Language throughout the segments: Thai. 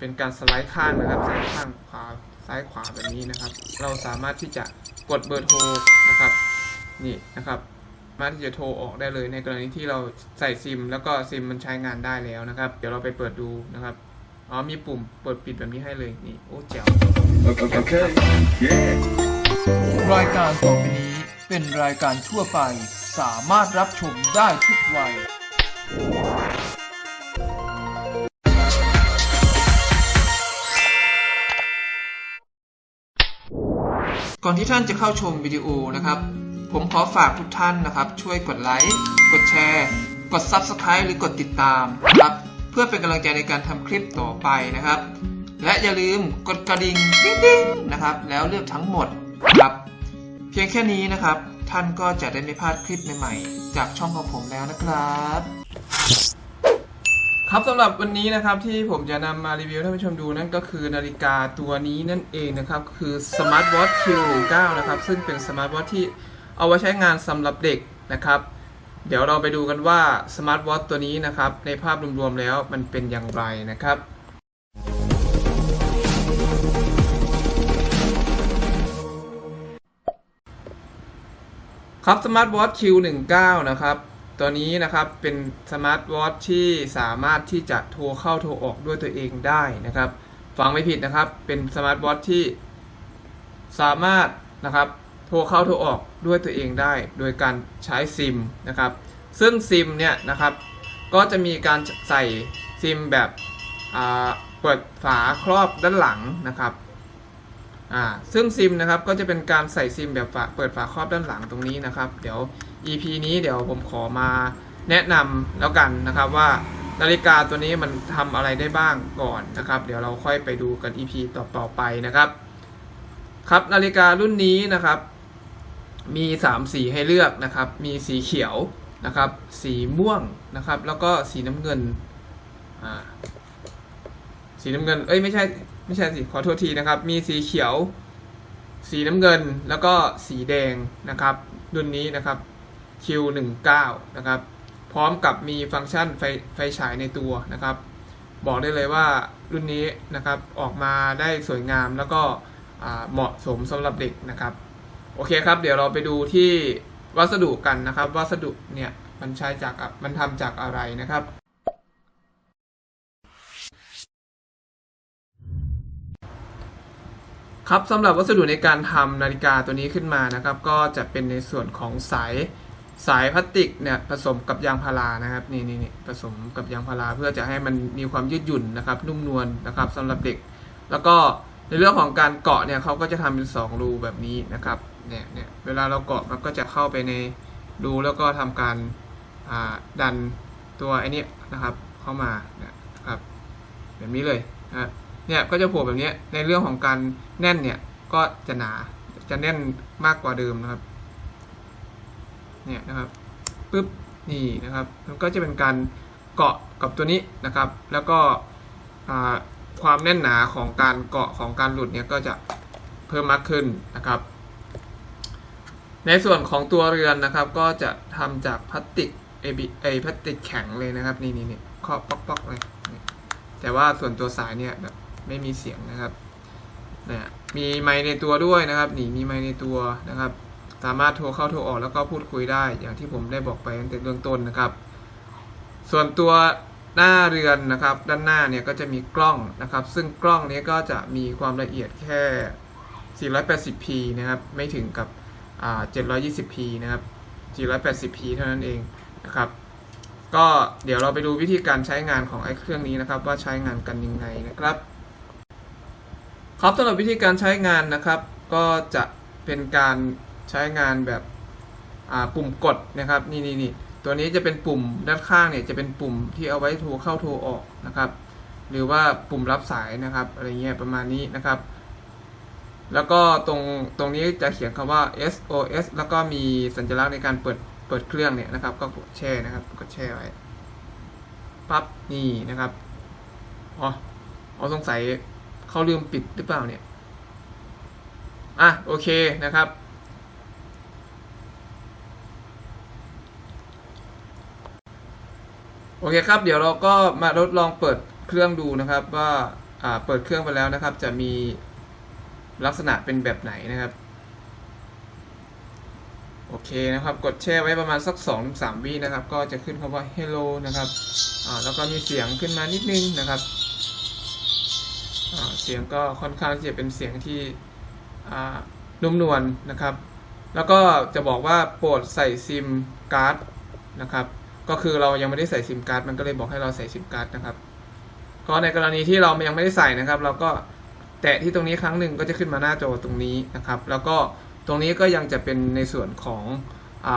เป็นการสไลด์ข้างนะครับซ้ายข้างขวาซ้ายขวาแบบนี้นะครับ เราสามารถที่จะกดเบอร์โทรนะครับนี่นะครับสามารถที่จะโทรออกได้เลยในกรณีที่เราใส่ซิม แล้วก็ซิมมันใช้งานได้แล้วนะครับ เดี๋ยวเราไปเปิดดูนะครับอ๋อมีปุ่มเปิดปิดแบบนี้ให้เลยนี่โอ้แจ๋ว Okay. Yeah. รายการต่อไปนี้เป็นรายการทั่วไป สามารถรับชมได้ทุกวัย อนที่ท่านจะเข้าชมวิดีโอนะครับ ผมขอฝากทุกท่านนะครับ ช่วยกดไลค์ กดแชร์ กด Subscribe หรือกดติดตามนะครับ เพื่อเป็นกำลังใจในการทำคลิปต่อไปนะครับ และอย่าลืมกดกระดิ่งติ๊งๆนะครับ แล้วเลือกทั้งหมดนะครับ เพียงแค่นี้นะครับ ท่านก็จะได้ไม่พลาดคลิปใหม่ๆ จากช่องของผมแล้วนะครับ ครับสำหรับวันนี้นะครับที่ผมจะนำมารีวิวให้ท่านผู้ชมดูนั่นก็คือนาฬิกาตัวนี้นั่นเองนะครับคือ Smart Watch Q9 นะครับซึ่งเป็น Smart Watch ที่เอาไว้ใช้งานสำหรับเด็กนะครับ เดี๋ยวเราไปดูกันว่า Smart Watch ตัวนี้นะครับในภาพรวมๆแล้วมันเป็นอย่างไรนะครับครับ Smart Watch Q19 นะครับ ตัวนี้นะครับเป็น Smart Watch ที่สามารถที่จะโทรเข้าโทรออกด้วยตัวเองได้นะครับฟังไม่ผิดนะครับเป็น Smart Watch ที่สามารถนะครับโทรเข้าโทรออกด้วยตัวเองได้ โดยการใช้ซิมนะครับซึ่งซิมเนี่ยนะครับก็จะมีการใส่ซิมแบบเปิดฝาครอบด้านหลังนะครับซึ่งซิมนะครับก็จะเป็นการใส่ซิมแบบฝาเปิดฝาครอบด้านหลังตรงนี้นะครับ เดี๋ยว EP นี้เดี๋ยวผมขอมาแนะนำแล้วกันนะครับว่านาฬิกาตัวนี้มันทำอะไรได้บ้างก่อนนะครับ เดี๋ยวเราค่อยไปดูกัน EP ต่อต่อไปนะครับ ครับนาฬิการุ่นนี้นะครับ มี 3 สีให้เลือกนะครับ มีสีเขียวนะครับ สีม่วงนะครับ แล้วก็สีน้ำเงินอ่าสีน้ำเงิน เอ้ยไม่ใช่ไม่ใช่สิขอโทษทีนะครับ มีสีเขียว สีน้ำเงินแล้วก็สีแดงนะครับ รุ่นนี้นะครับ Q19 นะครับ พร้อมกับมีฟังก์ชันไฟไฟฉายในตัวนะครับ บอกได้เลยว่ารุ่นนี้นะครับออกมาได้สวยงามแล้วก็เหมาะสมสำหรับเด็กนะครับ โอเคครับ เดี๋ยวเราไปดูที่วัสดุกันนะครับ วัสดุเนี่ยมันใช้จากมันทำจากอะไรนะครับครับสำหรับวัสดุในการทำนาฬิกาตัวนี้ขึ้นมานะครับ ก็จะเป็นในส่วนของสาย สายพลาสติกเนี่ยผสมกับยางพารานะครับนี่นี่นี่ผสมกับยางพาราเพื่อจะให้มันมีความยืดหยุ่นนะครับ นุ่มนวลนะครับสำหรับเด็ก แล้วก็ในเรื่องของการเกาะเนี่ยเขาก็จะทำเป็นสองรูแบบนี้นะครับเนี่ยเนี่ยเวลาเราเกาะมันก็จะเข้าไปในรูแล้วก็ทำการอ่าดันตัวไอ้นี้นะครับ เข้ามาเนี่ยนะครับแบบนี้เลยนะเนี่ยก็จะโผล่แบบนี้ในเรื่องของการแน่นเนี่ยก็จะหนาจะแน่นมากกว่าเดิมนะครับ เนี่ยนะครับปึ๊บนี่นะครับมันก็จะเป็นการเกาะกับตัวนี้นะครับ แล้วก็ความแน่นหนาของการเกาะของการหลุดเนี่ยก็จะเพิ่มมากขึ้นนะครับ ในส่วนของตัวเรือนนะครับ ก็จะทำจากพลาสติกเอบีไอพลาสติกแข็งเลยนะครับ นี่นี่นี่เคาะป๊อกป๊อกเลยแต่ว่าส่วนตัวสายเนี่ยแบบไม่มีเสียงนะครับเนี่ยมีไมค์ในตัวด้วยนะครับ นี่มีไมค์ในตัวนะครับ สามารถโทรเข้าโทรออกแล้วก็พูดคุยได้ อย่างที่ผมได้บอกไปตั้งแต่เบื้องต้นนะครับ ส่วนตัวหน้าเรือนนะครับ ด้านหน้าเนี่ยก็จะมีกล้องนะครับ ซึ่งกล้องนี้ก็จะมีความละเอียดแค่ 480p นะครับ ไม่ถึงกับ 720p นะครับ 480p เท่านั้นเองนะครับ ก็เดี๋ยวเราไปดูวิธีการใช้งานของไอ้เครื่องนี้นะครับ ว่าใช้งานกันยังไงนะครับ ครับสำหรับวิธีการใช้งานนะครับ ก็จะเป็นการ ใช้งานแบบปุ่มกดนะครับนี่นี่นี่ตัวนี้จะเป็นปุ่มด้านข้างเนี่ยจะเป็นปุ่มที่เอาไว้โทรเข้าโทรออกนะครับ หรือว่าปุ่มรับสายนะครับอะไรเงี้ยประมาณนี้นะครับ แล้วก็ตรงตรงนี้จะเขียนคำว่า SOS แล้วก็มีสัญลักษณ์ในการเปิดเปิดเครื่องเนี่ยนะครับ ก็กดแช่นะครับกดแช่ไว้ปั๊บนี่นะครับอ๋ออ๋อสงสัยเขาลืมปิดหรือเปล่าเนี่ยอะโอเคนะครับ โอเคครับ เดี๋ยวเราก็มาทดลองเปิดเครื่องดูนะครับว่าอ่าเปิดเครื่องไปแล้วนะครับ จะมีลักษณะเป็นแบบไหนนะครับ โอเคนะครับ กดแช่ไว้ประมาณสัก2-3วินะครับ ก็จะขึ้นคำว่า hello นะครับอ่าแล้วก็มีเสียงขึ้นมานิดนึงนะครับอ่าเสียงก็ค่อนข้างที่จะเป็นเสียงที่อ่านุ่มนวลนะครับ แล้วก็จะบอกว่าโปรดใส่ซิมการ์ดนะครับ ก็คือเรายังไม่ได้ใส่ซิมการ์ดมันก็เลยบอกให้เราใส่ซิมการ์ดนะครับก็ในกรณีที่เรายังไม่ได้ใส่นะครับ เราก็แตะที่ตรงนี้ครั้งหนึ่งก็จะขึ้นมาหน้าจอตรงนี้นะครับ แล้วก็ตรงนี้ก็ยังจะเป็นในส่วนของอ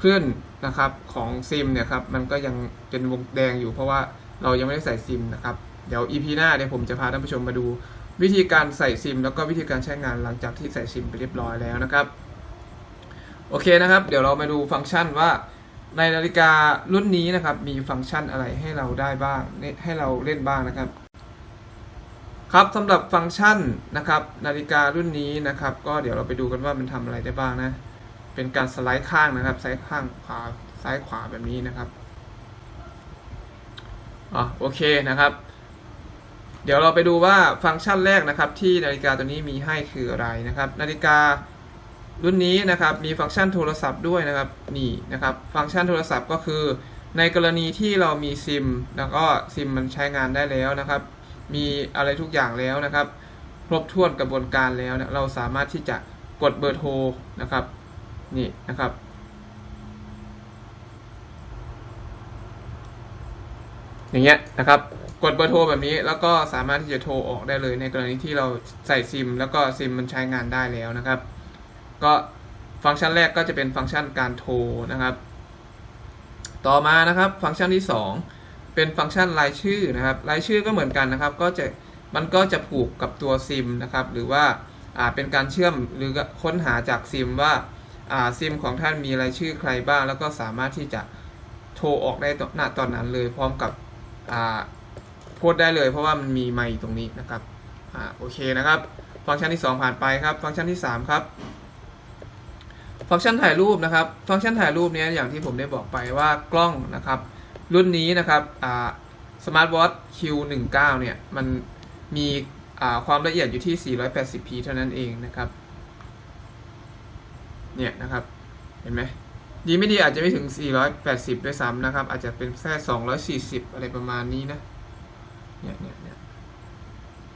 คลื่นนะครับของซิมเนี่ยครับมันก็ยังเป็นวงแดงอยู่เพราะว่าเรายังไม่ได้ใส่ซิมนะครับเดี๋ยว EP หน้าเดี๋ยวผมจะพาท่านผู้ชมมาดู วิธีการใส่ซิม แล้วก็วิธีการใช้งานหลังจากที่ใส่ซิมไปเรียบร้อยแล้วนะครับโอเคนะครับ เดี๋ยวเรามาดูฟังก์ชันว่า ในนาฬิการุ่นนี้นะครับ มีฟังก์ชันอะไรให้เราได้บ้าง ให้เราเล่นบ้างนะครับ ครับสำหรับฟังก์ชันนะครับ นาฬิการุ่นนี้นะครับ ก็เดี๋ยวเราไปดูกันว่ามันทำอะไรได้บ้างนะ เป็นการสไลด์ข้างนะครับซ้ายข้างขวาซ้ายขวาแบบนี้นะครับอ๋อโอเคนะครับ เดี๋ยวเราไปดูว่าฟังก์ชันแรกนะครับ ที่นาฬิกาตัวนี้มีให้คืออะไรนะครับ นาฬิกา รุ่นนี้นะครับมีฟังก์ชันโทรศัพท์ด้วยนะครับนี่นะครับฟังก์ชันโทรศัพท์ก็คือ ในกรณีที่เรามีซิม แล้วก็ซิมมันใช้งานได้แล้วนะครับ มีอะไรทุกอย่างแล้วนะครับครบถ้วนกระบวนการแล้วนะเราสามารถที่จะกดเบอร์โทรนะครับนี่นะครับ อย่างเงี้ยนะครับกดเบอร์โทรแบบนี้แล้วก็สามารถที่จะโทรออกได้เลยในกรณีที่เราใส่ซิม แล้วก็ซิมมันใช้งานได้แล้วนะครับ ก็ฟังก์ชันแรกก็จะเป็นฟังก์ชันการโทรนะครับ ต่อมานะครับฟังก์ชันที่ 2 เป็นฟังก์ชันรายชื่อนะครับรายชื่อก็เหมือนกันนะครับ ก็จะมันก็จะผูกกับตัวซิมนะครับ หรือว่าอ่าเป็นการเชื่อมหรือค้นหาจากซิมว่าอ่าซิมของท่านมีรายชื่อใครบ้าง แล้วก็สามารถที่จะโทรออกได้ณตอนนั้นเลยพร้อมกับอ่าโพสต์ได้เลย เพราะว่ามันมีไมค์ตรงนี้นะครับอ่าโอเคนะครับ ฟังก์ชันที่ 2 ผ่านไปครับ ฟังก์ชันที่ 3 ครับ ฟังก์ชันถ่ายรูปนะครับ ฟังก์ชันถ่ายรูปเนี้ยอย่างที่ผมได้บอกไปว่ากล้องนะครับ รุ่นนี้นะครับสมาร์ทวอท Q19 เนี่ยมันมีอ่าความละเอียดอยู่ที่ 480p เท่านั้นเองนะครับเนี่ยนะครับเห็นไหมดีไม่ดีอาจจะไม่ถึง 480 ด้วยซ้ำนะครับ อาจจะเป็นแค่240 อะไรประมาณนี้นะเนี่ยเนี่ยเนี่ย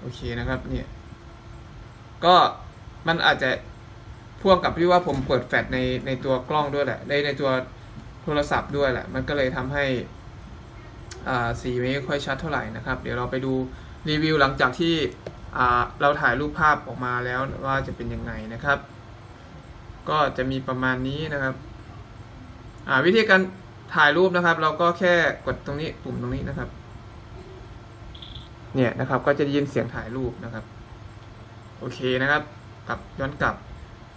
โอเคนะครับเนี่ยก็มันอาจจะ พ่วงกับที่ว่าผมเปิดแฟลชในในตัวกล้องด้วยแหละในในตัวโทรศัพท์ด้วยแหละ มันก็เลยทำให้สีไม่ค่อยชัดเท่าไหร่นะครับ เดี๋ยวเราไปดูรีวิวหลังจากที่เราถ่ายรูปภาพออกมาแล้วว่าจะเป็นยังไงนะครับ ก็จะมีประมาณนี้นะครับวิธีการถ่ายรูปนะครับ เราก็แค่กดตรงนี้ปุ่มตรงนี้นะครับ เนี่ยนะครับก็จะได้ยินเสียงถ่ายรูปนะครับ โอเคนะครับ กลับย้อนกลับ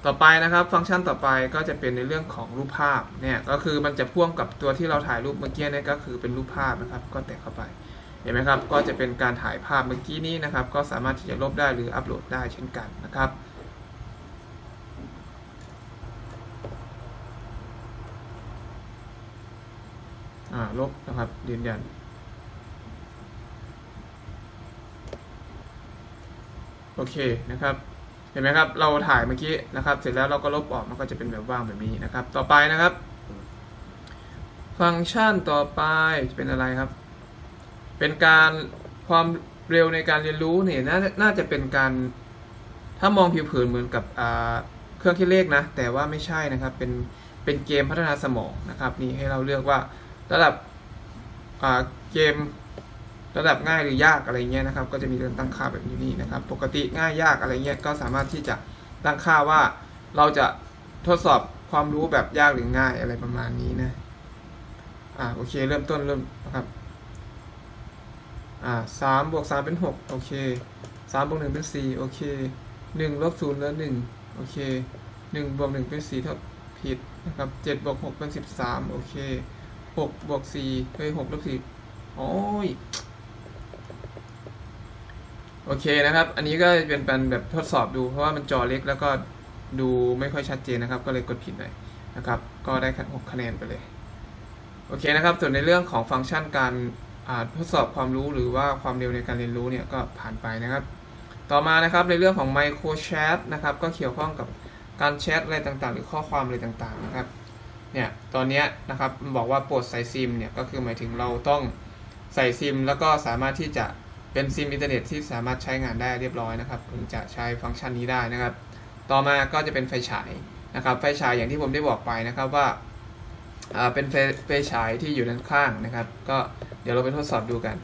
ต่อไปนะครับฟังก์ชันต่อไปก็จะเป็นในเรื่องของรูปภาพเนี่ยก็คือมันจะพ่วงกับตัวที่เราถ่ายรูปเมื่อกี้เนี่ยก็คือเป็นรูปภาพนะครับก็แตะเข้าไปเห็นไหมครับก็จะเป็นการถ่ายภาพเมื่อกี้นี้นะครับ ก็สามารถที่จะลบได้หรืออัปโหลดได้เช่นกันนะครับลบนะครับยืนยันโอเคนะครับ เห็นไหมครับ เราถ่ายเมื่อกี้นะครับ เสร็จแล้วเราก็ลบออกมันก็จะเป็นแบบว่างแบบนี้นะครับ ต่อไปนะครับ ฟังก์ชันต่อไปจะเป็นอะไรครับ เป็นการความเร็วในการเรียนรู้เนี่ยนน่าจะเป็นการ ถ้ามองผิวเผินเหมือนกับเครื่องคิดเลขนะ แต่ว่าไม่ใช่นะครับ เป็นเป็นเกมพัฒนาสมองนะครับ นี่ให้เราเลือกว่าระดับเกม ระดับง่ายหรือยากอะไรเงี้ยนะครับ ก็จะมีเรื่องตั้งค่าแบบนี้นี่นะครับ ปกติง่ายยากอะไรเงี้ยก็สามารถที่จะตั้งค่าว่าเราจะทดสอบความรู้แบบยากหรือง่ายอะไรประมาณนี้นะ อ่าโอเค เริ่มต้นเริ่มนะครับ อ่าสามบวกสามเป็นหกโอเคสามบวกหนึ่งเป็นสี่โอเคหนึ่งลบศูนย์เหลือหนึ่งโอเคหนึ่งบวกหนึ่งเป็นสี่เท่าผิดนะครับเจ็ดบวกหกเป็นสิบสามโอเคหกบวกสี่เฮ้ยหกลบสี่โอ้ย โอเคนะครับ อันนี้ก็เป็นเป็นแบบทดสอบดู เพราะว่ามันจอเล็กแล้วก็ดูไม่ค่อยชัดเจนนะครับ ก็เลยกดผิดหน่อยนะครับ ก็ได้แค่หกคะแนนไปเลย โอเคนะครับ ส่วนในเรื่องของฟังก์ชันการทดสอบความรู้หรือว่าความเร็วในการเรียนรู้เนี่ยก็ผ่านไปนะครับ ต่อมานะครับในเรื่องของ Micro Chat นะครับก็เกี่ยวข้องกับการแชทอะไรต่างๆ หรือข้อความอะไรต่างๆนะครับ เนี่ยตอนนี้นะครับมันบอกว่าปรดใส่ซิมเนี่ยก็คือหมายถึงเราต้องใส่ซิม แล้วก็สามารถที่จะ เป็นซิมอินเทอร์เน็ตที่สามารถใช้งานได้เรียบร้อยนะครับถึงจะใช้ฟังก์ชันนี้ได้นะครับ ต่อมาก็จะเป็นไฟฉายนะครับไฟฉายอย่างที่ผมได้บอกไปนะครับว่าเป็นไฟฉายที่อยู่ด้านข้างนะครับ ก็เดี๋ยวเราไปทดสอบดูกัน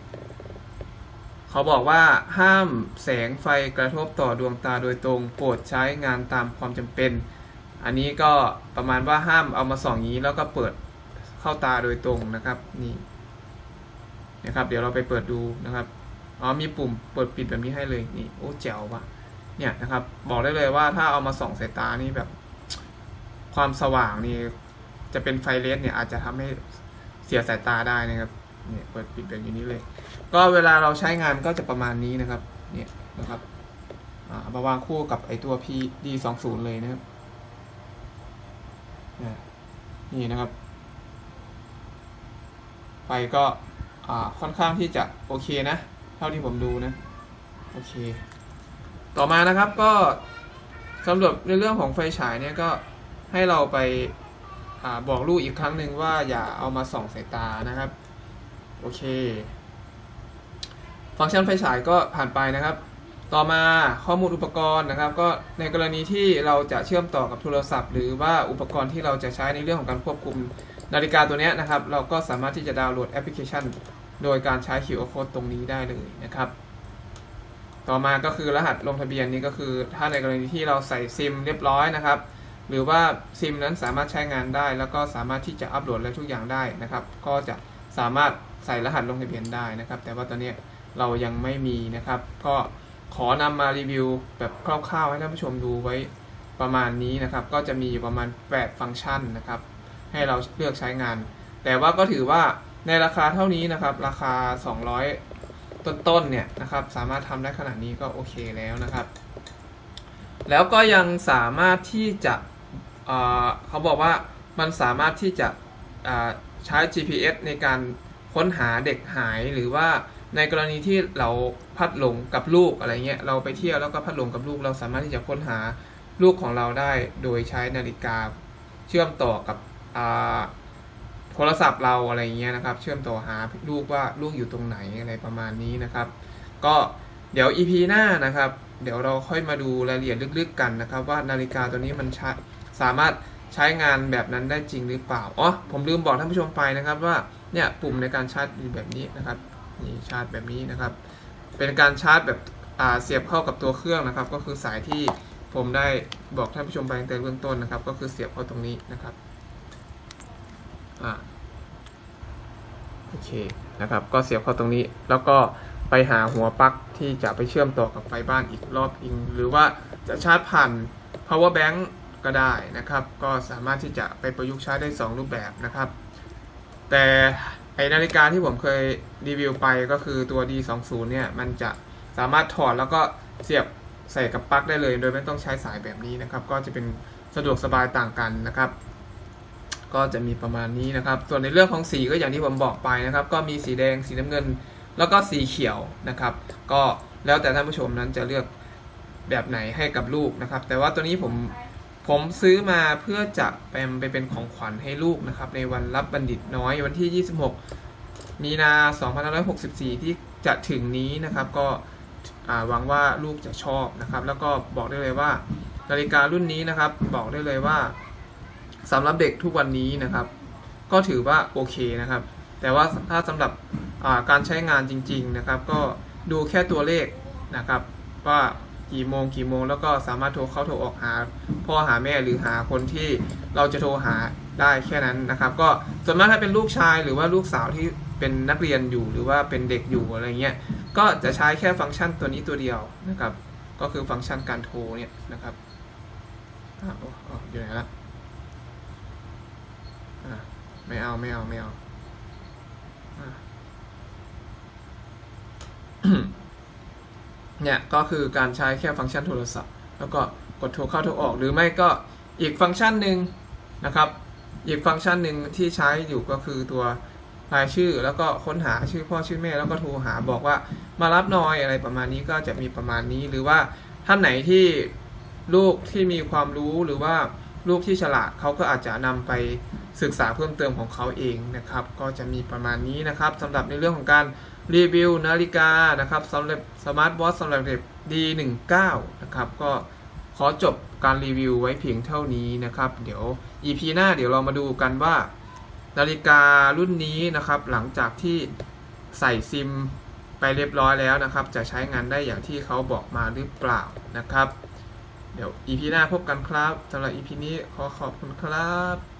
เขาบอกว่าห้ามแสงไฟกระทบต่อดวงตาโดยตรงโปรดใช้งานตามความจำเป็น อันนี้ก็ประมาณว่าห้ามเอามาส่องนี้แล้วก็เปิดเข้าตาโดยตรงนะครับนี่นะครับ เดี๋ยวเราไปเปิดดูนะครับ อ๋อมีปุ่มเปิดปิดแบบนี้ให้เลยนี่โอ้แจ๋วว่ะเนี่ยนะครับ บอกได้เลยว่าถ้าเอามาส่องสายตานี่แบบ ความสว่างนี่จะเป็นไฟเลสเนี่ยอาจจะทำให้เสียสายตาได้นะครับเนี่ยเปิดปิดแบบนี้เลย ก็เวลาเราใช้งานก็จะประมาณนี้นะครับเนี่ยนะครับอ่ามาวางคู่กับไอตัว PD 2 0 เลยนะครับอ่านี่นะครับไฟก็อ่าค่อนข้างที่จะโอเคนะ เท่าที่ผมดูนะ โอเค ต่อมานะครับก็สำหรับในเรื่องของไฟฉายเนี่ยก็ให้เราไปอาบอกลูกอีกครั้งหนึ่งว่าอย่าเอามาส่องสายตานะครับ โอเค ฟังก์ชันไฟฉายก็ผ่านไปนะครับ ต่อมาข้อมูลอุปกรณ์นะครับ ก็ในกรณีที่เราจะเชื่อมต่อกับโทรศัพท์ หรือว่าอุปกรณ์ที่เราจะใช้ในเรื่องของการควบคุมนาฬิกาตัวนี้นะครับ เราก็สามารถที่จะดาวน์โหลดแอปพลิเคชัน โดยการใช้ QR code ตรงนี้ได้เลยนะครับ ต่อมาก็คือรหัสลงทะเบียนนี่ก็คือ ถ้าในกรณีที่เราใส่ซิมเรียบร้อยนะครับ หรือว่าซิมนั้นสามารถใช้งานได้ แล้วก็สามารถที่จะอัปโหลดอะทุกอย่างได้นะครับ ก็จะสามารถใส่รหัสลงทะเบียนได้นะครับ แต่ว่าตอนนี้เรายังไม่มีนะครับ ก็ขอนำมารีวิวแบบคร่าวๆให้ท่านผู้ชมดูไว้ประมาณนี้นะครับ ก็จะมีอยู่ประมาณ 8 ฟังก์ชันนะครับ ให้เราเลือกใช้งาน แต่ว่าก็ถือว่า ในราคาเท่านี้นะครับ ราคา 200 ต้นๆเนี่ยนะครับ สามารถทำได้ขนาดนี้ก็โอเคแล้วนะครับ แล้วก็ยังสามารถที่จะเเขาบอกว่ามันสามารถที่จะใช้ GPS ในการค้นหาเด็กหายหรือว่าในกรณีที่เราพัดหลงกับลูกอะไรเงี้ยเราไปเที่ยวแล้วก็พัดหลงกับลูกเราสามารถที่จะค้นหาลูกของเราได้โดยใช้นาฬิกาเชื่อมต่อกับ โทรศัพท์เราอะไรเงี้ยนะครับ เชื่อมต่อหาลูกว่าลูกอยู่ตรงไหนอะไรประมาณนี้นะครับ ก็เดี๋ยว EP หน้านะครับ เดี๋ยวเราค่อยมาดูรายละเอียดลึกๆกันนะครับ ว่านาฬิกาตัวนี้มันใช้สามารถใช้งานแบบนั้นได้จริงหรือเปล่าอ๋อผมลืมบอกท่านผู้ชมไปนะครับว่าเนี่ยปุ่มในการชาร์จอยู่แบบนี้นะครับนี่ชาร์จแบบนี้นะครับ เป็นการชาร์จแบบอ่าเสียบเข้ากับตัวเครื่องนะครับ ก็คือสายที่ผมได้บอกท่านผู้ชมไปตั้งแต่เบื้องต้นนะครับ ก็คือเสียบเข้าตรงนี้นะครับอ่า โอเคนะครับ ก็เสียบเข้าตรงนี้ แล้วก็ไปหาหัวปลั๊กที่จะไปเชื่อมต่อกับไฟบ้านอีกรอบอิงหรือว่าจะชาร์จผ่าน power bank ก็ได้นะครับ ก็สามารถที่จะไปประยุกต์ใช้ได้ 2 รูปแบบนะครับ แต่ไอนาฬิกาที่ผมเคยรีวิวไปก็คือตัว D20 เนี่ย มันจะสามารถถอดแล้วก็เสียบใส่กับปลั๊กได้เลย โดยไม่ต้องใช้สายแบบนี้นะครับ ก็จะเป็นสะดวกสบายต่างกันนะครับ ก็จะมีประมาณนี้นะครับ ส่วนในเรื่องของสีก็อย่างที่ผมบอกไปนะครับ ก็มีสีแดงสีน้ำเงิน แล้วก็สีเขียวนะครับ ก็แล้วแต่ท่านผู้ชมนั้นจะเลือกแบบไหนให้กับลูกนะครับ แต่ว่าตัวนี้ผมผมซื้อมาเพื่อจะเป็นไปเป็นของขวัญให้ลูกนะครับ ในวันรับบัณฑิตน้อยวันที่ 26 มีนา 2564 ที่จะถึงนี้นะครับ ก็หวังว่าลูกจะชอบนะครับ แล้วก็บอกได้เลยว่านาฬิการุ่นนี้นะครับ บอกได้เลยว่า สำหรับเด็กทุกวันนี้นะครับ ก็ถือว่าโอเคนะครับ แต่ว่าถ้าสำหรับการใช้งานจริง ๆนะครับ ก็ดูแค่ตัวเลขนะครับ ว่ากี่โมงกี่โมงแล้วก็สามารถโทรเข้าโทรออกหาพ่อหาแม่หรือหาคนที่เราจะโทรหาได้แค่นั้นนะครับ ก็ส่วนมากถ้าเป็นลูกชายหรือว่าลูกสาวที่เป็นนักเรียนอยู่หรือว่าเป็นเด็กอยู่อะไรเงี้ยก็จะใช้แค่ฟังก์ชันตัวนี้ตัวเดียวนะครับ ก็คือฟังก์ชันการโทรเนี่ยนะครับอ๋ออยู่ไหนละ อะไม่เอาไม่เอาไม่เอาเนี่ยก็คือการใช้แค่ฟังก์ชันโทรศัพท์ แล้วก็กดโทรเข้าโทรออก หรือไม่ก็อีกฟังก์ชันหนึ่งนะครับ อีกฟังก์ชันหนึ่งที่ใช้อยู่ก็คือตัวรายชื่อแล้วก็ค้นหาชื่อพ่อชื่อแม่แล้วก็โทรหาบอกว่ามารับหน่อยอะไรประมาณนี้ก็จะมีประมาณนี้หรือว่าท่านไหนที่ลูกที่มีความรู้หรือว่า ลูกที่ฉลาดเขาก็อาจจะนำไปศึกษาเพิ่มเติมของเขาเองนะครับ ก็จะมีประมาณนี้นะครับสำหรับในเรื่องของการรีวิวนาฬิกานะครับสำหรับสมาร์ทวอทสำหรับเด็ก D19 นะครับก็ขอจบการรีวิวไว้เพียงเท่านี้นะครับ เดี๋ยว EP หน้าเดี๋ยวเรามาดูกันว่า นาฬิการุ่นนี้นะครับ หลังจากที่ใส่ซิมไปเรียบร้อยแล้วนะครับ จะใช้งานได้อย่างที่เขาบอกมาหรือเปล่านะครับ เดี๋ยว EP หน้าพบกันครับสำหรับ EP นี้ขอขอบคุณครับ